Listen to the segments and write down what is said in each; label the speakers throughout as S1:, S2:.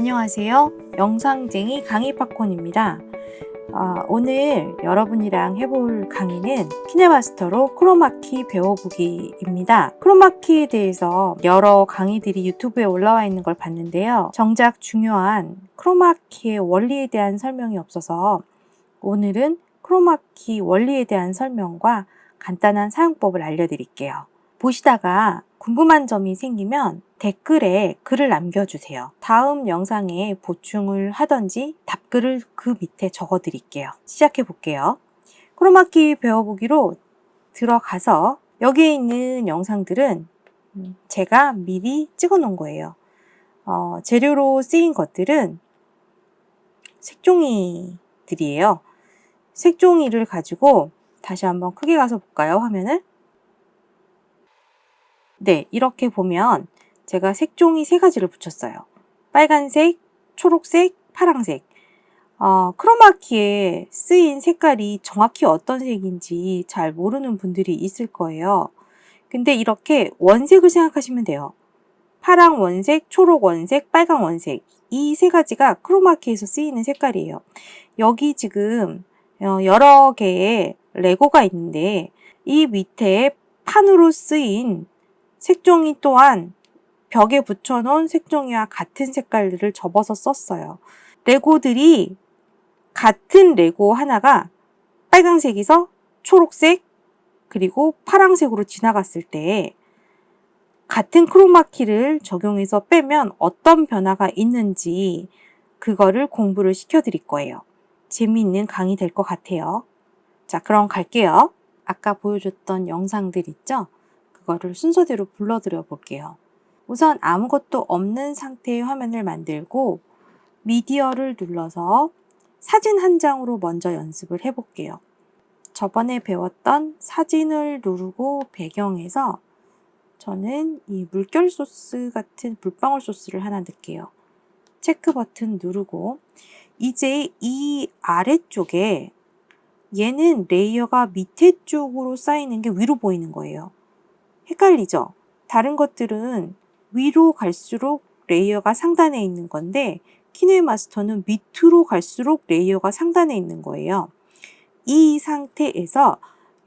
S1: 안녕하세요. 영상쟁이 강의 팝콘입니다. 아, 오늘 여러분이랑 해볼 강의는 키네마스터로 크로마키 배워보기입니다. 크로마키에 대해서 여러 강의들이 유튜브에 올라와 있는 걸 봤는데요. 정작 중요한 크로마키의 원리에 대한 설명이 없어서 오늘은 크로마키 원리에 대한 설명과 간단한 사용법을 알려드릴게요. 보시다가 궁금한 점이 생기면 댓글에 글을 남겨주세요. 다음 영상에 보충을 하던지 답글을 그 밑에 적어 드릴게요. 시작해 볼게요. 크로마키 배워보기로 들어가서 여기에 있는 영상들은 음, 제가 미리 찍어 놓은 거예요. 어, 재료로 쓰인 것들은 색종이들이에요. 색종이를 가지고 다시 한번 크게 가서 볼까요? 화면을? 네, 이렇게 보면 제가 색종이 세 가지를 붙였어요. 빨간색, 초록색, 파랑색. 어, 크로마키에 쓰인 색깔이 정확히 어떤 색인지 잘 모르는 분들이 있을 거예요. 근데 이렇게 원색을 생각하시면 돼요. 파랑 원색, 초록 원색, 빨강 원색. 이 세 가지가 크로마키에서 쓰이는 색깔이에요. 여기 지금 어, 여러 개의 레고가 있는데 이 밑에 판으로 쓰인 색종이 또한 벽에 붙여놓은 색종이와 같은 색깔들을 접어서 썼어요. 레고들이 같은 레고 하나가 빨강색에서 초록색 그리고 파랑색으로 지나갔을 때 같은 크로마키를 적용해서 빼면 어떤 변화가 있는지 그거를 공부를 시켜드릴 거예요. 재미있는 강의 될 것 같아요. 자, 그럼 갈게요. 아까 보여줬던 영상들 있죠? 그거를 순서대로 불러드려 볼게요. 우선 아무것도 없는 상태의 화면을 만들고 미디어를 눌러서 사진 한 장으로 먼저 연습을 해볼게요. 저번에 배웠던 사진을 누르고 배경에서 저는 이 물결 소스 같은 물방울 소스를 하나 넣을게요. 체크 버튼 누르고 이제 이 아래쪽에 얘는 레이어가 밑에 쪽으로 쌓이는 게 위로 보이는 거예요. 헷갈리죠? 다른 것들은 위로 갈수록 레이어가 상단에 있는 건데 키네 마스터는 밑으로 갈수록 레이어가 상단에 있는 거예요. 이 상태에서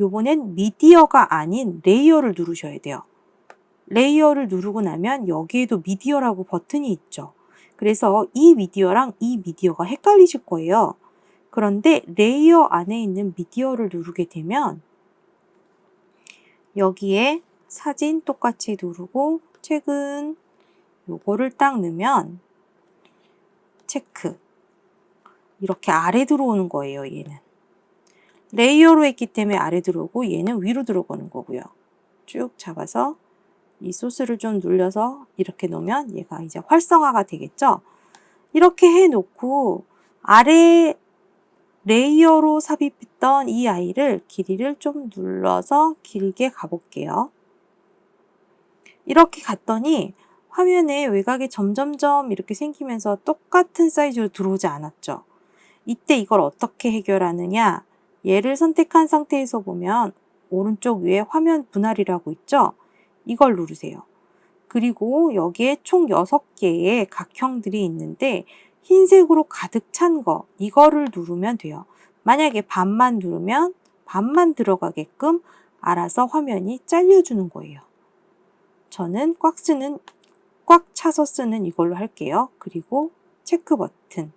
S1: 요번엔 미디어가 아닌 레이어를 누르셔야 돼요. 레이어를 누르고 나면 여기에도 미디어라고 버튼이 있죠. 그래서 이 미디어랑 이 미디어가 헷갈리실 거예요. 그런데 레이어 안에 있는 미디어를 누르게 되면 여기에 사진 똑같이 누르고 최근 요거를 딱 넣으면 체크. 이렇게 아래 들어오는 거예요 얘는. 레이어로 했기 때문에 아래 들어오고 얘는 위로 들어오는 거고요. 쭉 잡아서 이 소스를 좀 눌려서 이렇게 놓으면 얘가 이제 활성화가 되겠죠? 이렇게 해 놓고 아래 레이어로 삽입했던 이 아이를 길이를 좀 눌러서 길게 가볼게요. 이렇게 갔더니 화면에 외곽이 점점점 이렇게 생기면서 똑같은 사이즈로 들어오지 않았죠. 이때 이걸 어떻게 해결하느냐? 얘를 선택한 상태에서 보면 오른쪽 위에 화면 분할이라고 있죠? 이걸 누르세요. 그리고 여기에 총 6개의 각형들이 있는데 흰색으로 가득 찬 거, 이거를 누르면 돼요. 만약에 반만 누르면 반만 들어가게끔 알아서 화면이 잘려주는 거예요. 저는 꽉 쓰는, 꽉 차서 쓰는 이걸로 할게요. 그리고 체크 버튼.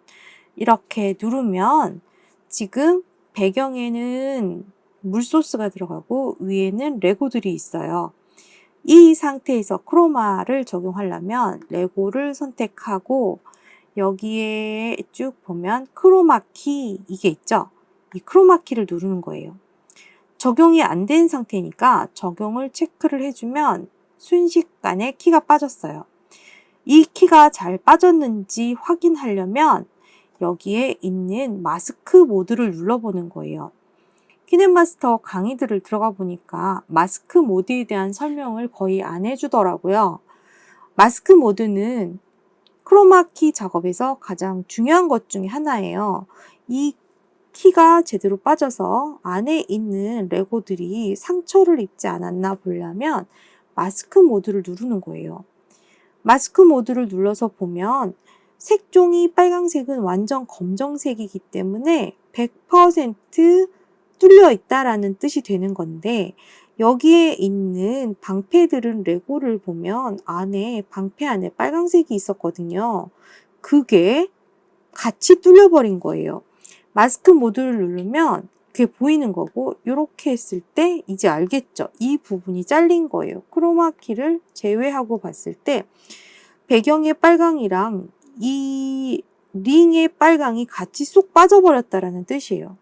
S1: 이렇게 누르면 지금 배경에는 물소스가 들어가고 위에는 레고들이 있어요. 이 상태에서 크로마를 적용하려면 레고를 선택하고 여기에 쭉 보면 크로마키 이게 있죠? 이 크로마키를 누르는 거예요. 적용이 안 된 상태니까 적용을 체크를 해주면 순식간에 키가 빠졌어요. 이 키가 잘 빠졌는지 확인하려면 여기에 있는 마스크 모드를 눌러보는 거예요. 키넷마스터 강의들을 들어가 보니까 마스크 모드에 대한 설명을 거의 안 해주더라고요. 마스크 모드는 크로마키 작업에서 가장 중요한 것 중에 하나예요. 이 키가 제대로 빠져서 안에 있는 레고들이 상처를 입지 않았나 보려면 마스크 모드를 누르는 거예요. 마스크 모드를 눌러서 보면 색종이 빨강색은 완전 검정색이기 때문에 100% 뚫려 있다라는 뜻이 되는 건데 여기에 있는 방패들은 레고를 보면 안에 방패 안에 빨강색이 있었거든요. 그게 같이 뚫려버린 거예요. 마스크 모드를 누르면 그게 보이는 거고 이렇게 했을 때 이제 알겠죠. 이 부분이 잘린 거예요. 크로마키를 제외하고 봤을 때 배경의 빨강이랑 이 링의 빨강이 같이 쏙 빠져버렸다라는 뜻이에요.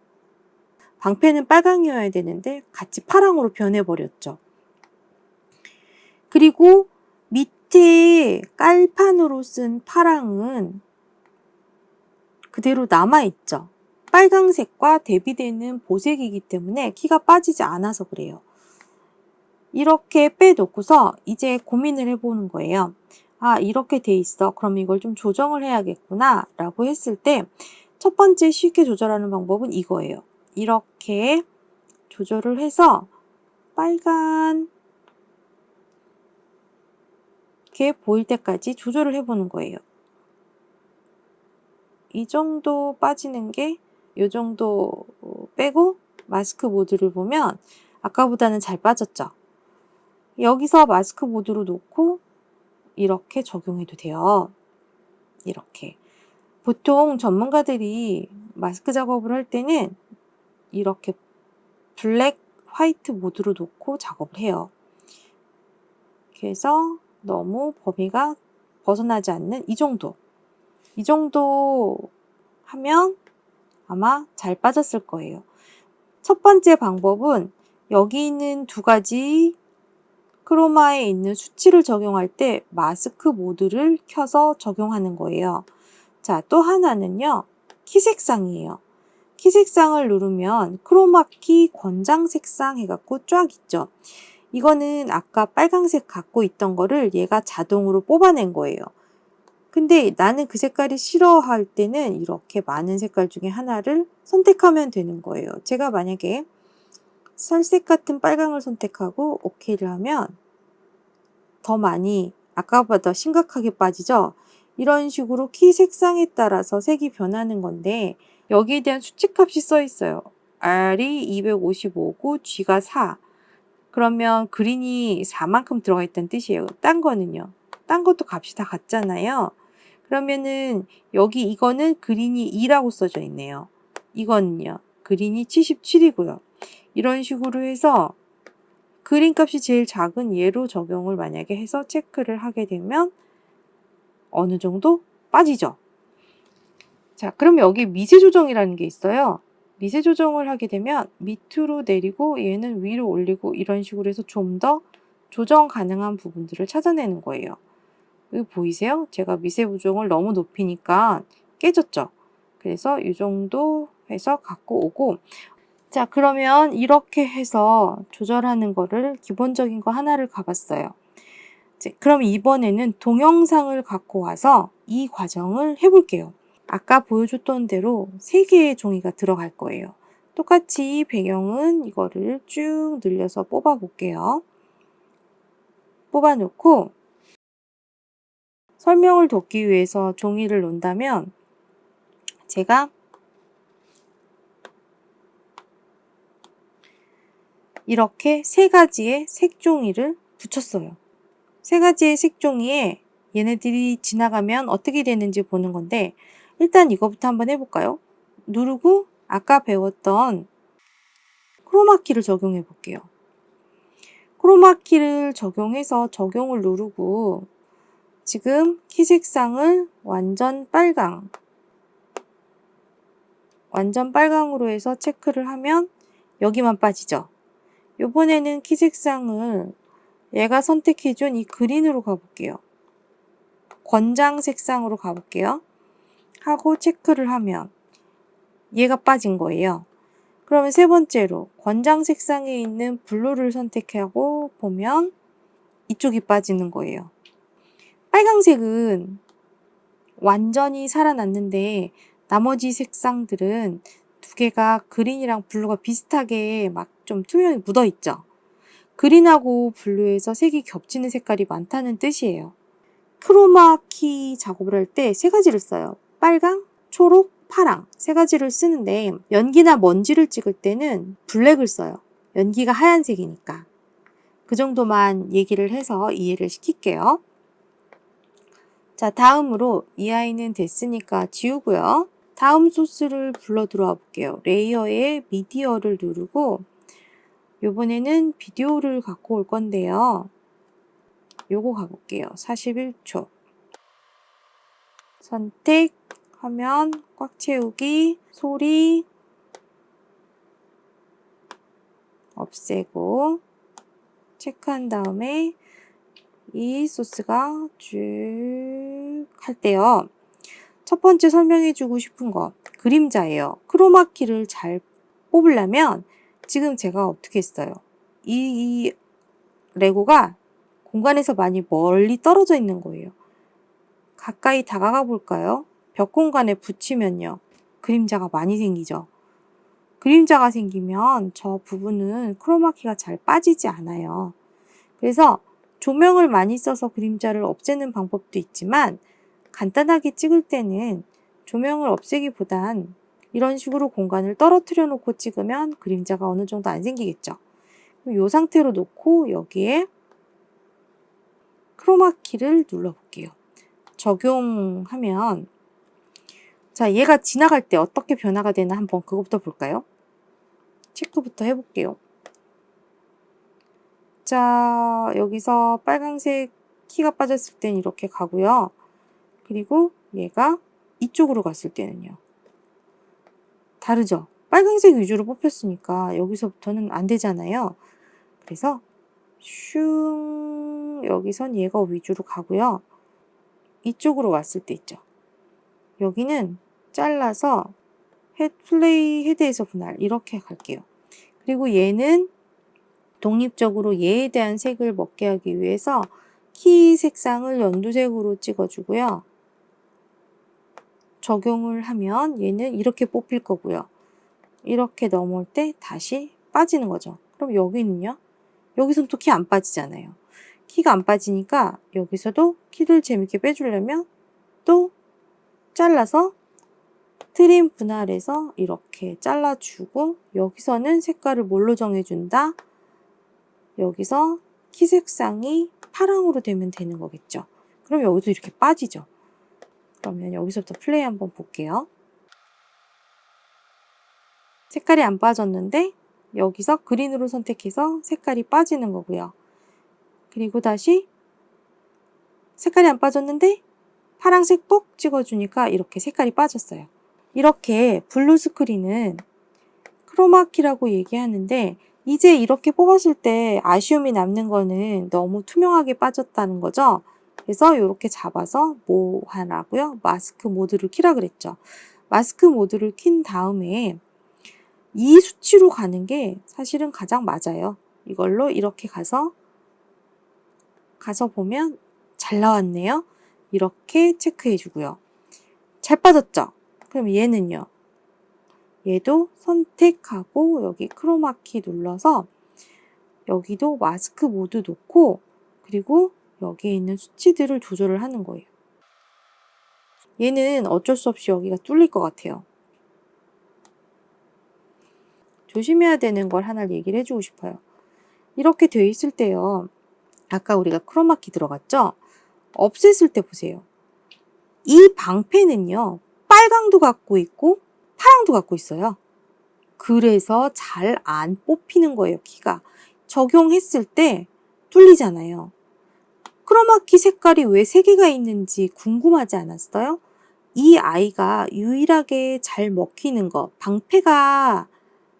S1: 방패는 빨강이어야 되는데 같이 파랑으로 변해버렸죠. 그리고 밑에 깔판으로 쓴 파랑은 그대로 남아있죠. 빨강색과 대비되는 보색이기 때문에 키가 빠지지 않아서 그래요. 이렇게 빼놓고서 이제 고민을 해보는 거예요. 아, 이렇게 돼 있어. 그럼 이걸 좀 조정을 해야겠구나. 라고 했을 때, 첫 번째 쉽게 조절하는 방법은 이거예요. 이렇게 조절을 해서 빨간 게 보일 때까지 조절을 해보는 거예요. 이 정도 빠지는 게 이 정도 빼고 마스크 모드를 보면 아까보다는 잘 빠졌죠. 여기서 마스크 모드로 놓고 이렇게 적용해도 돼요. 이렇게. 보통 전문가들이 마스크 작업을 할 때는 이렇게 블랙, 화이트 모드로 놓고 작업을 해요. 그래서 너무 범위가 벗어나지 않는 이 정도. 이 정도 하면 아마 잘 빠졌을 거예요. 첫 번째 방법은 여기 있는 두 가지 크로마에 있는 수치를 적용할 때 마스크 모드를 켜서 적용하는 거예요. 자, 또 하나는요. 키 색상이에요. 키 색상을 누르면 크로마키 권장 색상 해갖고 쫙 있죠. 이거는 아까 빨강색 갖고 있던 거를 얘가 자동으로 뽑아낸 거예요. 근데 나는 그 색깔이 싫어할 때는 이렇게 많은 색깔 중에 하나를 선택하면 되는 거예요. 제가 만약에 살색 같은 빨강을 선택하고 OK를 하면 더 많이 아까보다 심각하게 빠지죠? 이런 식으로 키 색상에 따라서 색이 변하는 건데 여기에 대한 수치값이 써 있어요. R이 255고 G가 4. 그러면 그린이 4만큼 들어가 있다는 뜻이에요. 딴 거는요. 딴 것도 값이 다 같잖아요. 그러면은 여기 이거는 그린이 2라고 써져 있네요. 이거는요. 그린이 77이고요. 이런 식으로 해서 그린 값이 제일 작은 얘로 적용을 만약에 해서 체크를 하게 되면 어느 정도 빠지죠. 자, 그럼 여기 미세 조정이라는 게 있어요. 미세 조정을 하게 되면 밑으로 내리고 얘는 위로 올리고 이런 식으로 해서 좀 더 조정 가능한 부분들을 찾아내는 거예요. 여기 보이세요? 제가 미세 조정을 너무 높이니까 깨졌죠. 그래서 이 정도 해서 갖고 오고 자 그러면 이렇게 해서 조절하는 거를 기본적인 거 하나를 가봤어요. 그럼 이번에는 동영상을 갖고 와서 이 과정을 해볼게요. 아까 보여줬던 대로 세 개의 종이가 들어갈 거예요. 똑같이 배경은 이거를 쭉 늘려서 뽑아 볼게요. 뽑아 놓고 설명을 돕기 위해서 종이를 놓는다면 제가 이렇게 세 가지의 색종이를 붙였어요. 세 가지의 색종이에 얘네들이 지나가면 어떻게 되는지 보는 건데 일단 이거부터 한번 해볼까요? 누르고 아까 배웠던 크로마키를 적용해 볼게요. 크로마키를 적용해서 적용을 누르고 지금 키 색상을 완전 빨강 완전 빨강으로 해서 체크를 하면 여기만 빠지죠. 요번에는 키 색상을 얘가 선택해준 이 그린으로 가볼게요. 권장 색상으로 가볼게요. 하고 체크를 하면 얘가 빠진 거예요. 그러면 세 번째로 권장 색상에 있는 블루를 선택하고 보면 이쪽이 빠지는 거예요. 빨강색은 완전히 살아났는데 나머지 색상들은 두 개가 그린이랑 블루가 비슷하게 막 좀 투명히 묻어 있죠. 그린하고 블루에서 색이 겹치는 색깔이 많다는 뜻이에요. 크로마키 작업을 할 때 세 가지를 써요. 빨강, 초록, 파랑 세 가지를 쓰는데 연기나 먼지를 찍을 때는 블랙을 써요. 연기가 하얀색이니까. 그 정도만 얘기를 해서 이해를 시킬게요. 자, 다음으로 이 아이는 됐으니까 지우고요. 다음 소스를 불러 들어와 볼게요. 레이어에 미디어를 누르고 요번에는 비디오를 갖고 올 건데요. 요거 가볼게요. 41초. 선택, 화면, 꽉 채우기, 소리, 없애고, 체크한 다음에 이 소스가 쭉 할 때요. 첫 번째 설명해 주고 싶은 거 그림자예요. 크로마키를 잘 뽑으려면 지금 제가 어떻게 했어요? 이, 이 레고가 공간에서 많이 멀리 떨어져 있는 거예요. 가까이 다가가 볼까요? 벽 공간에 붙이면요. 그림자가 많이 생기죠. 그림자가 생기면 저 부분은 크로마키가 잘 빠지지 않아요. 그래서 조명을 많이 써서 그림자를 없애는 방법도 있지만 간단하게 찍을 때는 조명을 없애기보단 이런 식으로 공간을 떨어뜨려 놓고 찍으면 그림자가 어느 정도 안 생기겠죠. 이 상태로 놓고 여기에 크로마키를 눌러볼게요. 적용하면 자 얘가 지나갈 때 어떻게 변화가 되나 한번 그것부터 볼까요? 체크부터 해볼게요. 자 여기서 빨강색 키가 빠졌을 땐 이렇게 가고요. 그리고 얘가 이쪽으로 갔을 때는요. 다르죠? 빨간색 위주로 뽑혔으니까 여기서부터는 안 되잖아요. 그래서 슝 여기선 얘가 위주로 가고요. 이쪽으로 왔을 때 있죠. 여기는 잘라서 헤드 플레이 헤드에서 분할 이렇게 갈게요. 그리고 얘는 독립적으로 얘에 대한 색을 먹게 하기 위해서 키 색상을 연두색으로 찍어주고요. 적용을 하면 얘는 이렇게 뽑힐 거고요. 이렇게 넘어올 때 다시 빠지는 거죠. 그럼 여기는요? 여기선 또 키 안 빠지잖아요. 키가 안 빠지니까 여기서도 키를 재밌게 빼주려면 또 잘라서 트림 분할해서 이렇게 잘라주고 여기서는 색깔을 뭘로 정해준다? 여기서 키 색상이 파랑으로 되면 되는 거겠죠. 그럼 여기도 이렇게 빠지죠. 그러면 여기서부터 플레이 한번 볼게요. 색깔이 안 빠졌는데 여기서 그린으로 선택해서 색깔이 빠지는 거고요. 그리고 다시 색깔이 안 빠졌는데 파란색 뽁 찍어주니까 이렇게 색깔이 빠졌어요. 이렇게 블루 스크린은 크로마키라고 얘기하는데 이제 이렇게 뽑았을 때 아쉬움이 남는 거는 너무 투명하게 빠졌다는 거죠. 그래서 이렇게 잡아서 뭐 하라고요? 마스크 모드를 키라 그랬죠. 마스크 모드를 킨 다음에 이 수치로 가는 게 사실은 가장 맞아요. 이걸로 이렇게 가서 가서 보면 잘 나왔네요. 이렇게 체크해 주고요. 잘 빠졌죠? 그럼 얘는요. 얘도 선택하고 여기 크로마키 눌러서 여기도 마스크 모드 놓고 그리고 여기에 있는 수치들을 조절을 하는 거예요. 얘는 어쩔 수 없이 여기가 뚫릴 것 같아요. 조심해야 되는 걸 하나 얘기를 해주고 싶어요. 이렇게 되어 있을 때요. 아까 우리가 크로마키 들어갔죠? 없앴을 때 보세요. 이 방패는요. 빨강도 갖고 있고 파랑도 갖고 있어요. 그래서 잘 안 뽑히는 거예요, 키가. 적용했을 때 뚫리잖아요. 크로마키 색깔이 왜세 개가 있는지 궁금하지 않았어요? 이 아이가 유일하게 잘 먹히는 것, 방패가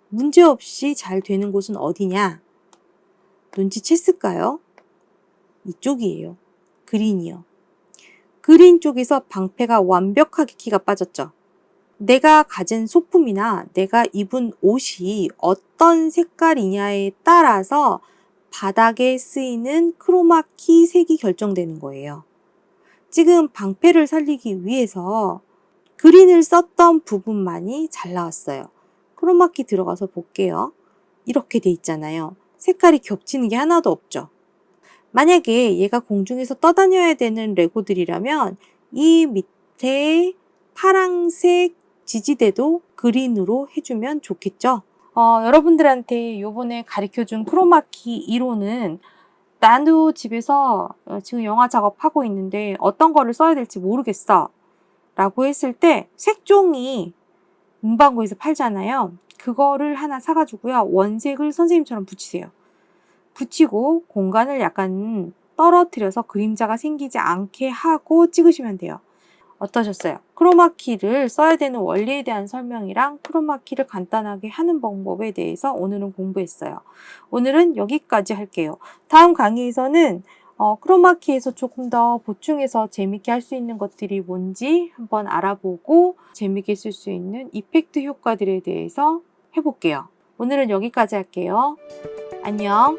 S1: 문제없이 잘 되는 곳은 어디냐? 눈치챘을까요? 이쪽이에요. 그린이요. 그린 쪽에서 방패가 완벽하게 키가 빠졌죠. 내가 가진 소품이나 내가 입은 옷이 어떤 색깔이냐에 따라서 바닥에 쓰이는 크로마키 색이 결정되는 거예요. 지금 방패를 살리기 위해서 그린을 썼던 부분만이 잘 나왔어요. 크로마키 들어가서 볼게요. 이렇게 돼 있잖아요. 색깔이 겹치는 게 하나도 없죠. 만약에 얘가 공중에서 떠다녀야 되는 레고들이라면 이 밑에 파랑색 지지대도 그린으로 해주면 좋겠죠. 어, 여러분들한테 요번에 가르쳐준 크로마키 1호는 나도 집에서 어, 지금 영화 작업하고 있는데 어떤 거를 써야 될지 모르겠어. 라고 했을 때 색종이 문방구에서 팔잖아요. 그거를 하나 사가지고요. 원색을 선생님처럼 붙이세요. 붙이고 공간을 약간 떨어뜨려서 그림자가 생기지 않게 하고 찍으시면 돼요. 어떠셨어요? 크로마키를 써야 되는 원리에 대한 설명이랑 크로마키를 간단하게 하는 방법에 대해서 오늘은 공부했어요. 오늘은 여기까지 할게요. 다음 강의에서는 어, 크로마키에서 조금 더 보충해서 재밌게 할 수 있는 것들이 뭔지 한번 알아보고 재밌게 쓸 수 있는 이펙트 효과들에 대해서 해볼게요. 오늘은 여기까지 할게요. 안녕.